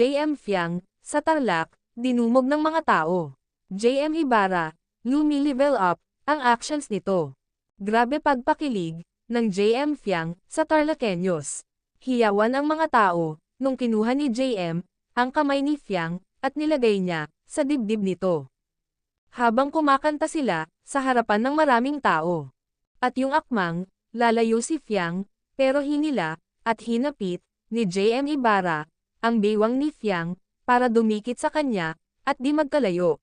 JM Fiang, sa Tarlac, dinumog ng mga tao. JM Ibarra, lumi-level up, ang actions nito. Grabe pagpakilig, ng JM Fiang, sa Tarlaceños. Hiyawan ang mga tao, nung kinuha ni JM, ang kamay ni Fiang, at nilagay niya, sa dibdib nito. Habang kumakanta sila, sa harapan ng maraming tao. At yung akmang, lalayo si Fiang, pero hinila, at hinapit, ni JM Ibarra, ang baywang ni Fiang, para dumikit sa kanya, at di magkalayo.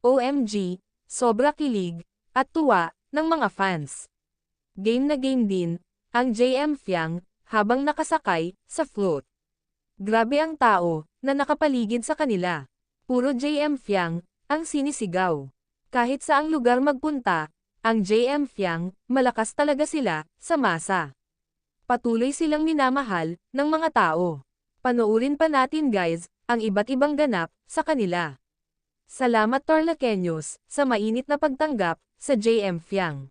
OMG, sobra kilig, at tuwa, ng mga fans. Game na game din, ang JM Fiang, habang nakasakay, sa float. Grabe ang tao, na nakapaligid sa kanila. Puro JM Fiang, ang sinisigaw. Kahit saang lugar magpunta, ang JM Fiang, malakas talaga sila, sa masa. Patuloy silang minamahal, ng mga tao. Panoorin pa natin guys, ang iba't ibang ganap, sa kanila. Salamat Torlakenyos, sa mainit na pagtanggap, sa JM Fiang.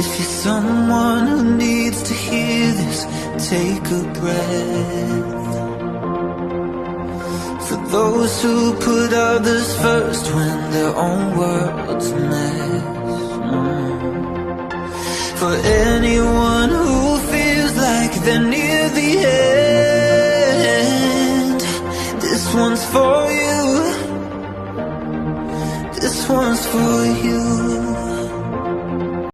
If you're someone who needs to hear this, take a breath. For those who put others first when their own world's a for anyone who feels like they're near the end. This one's for you. This one's for you.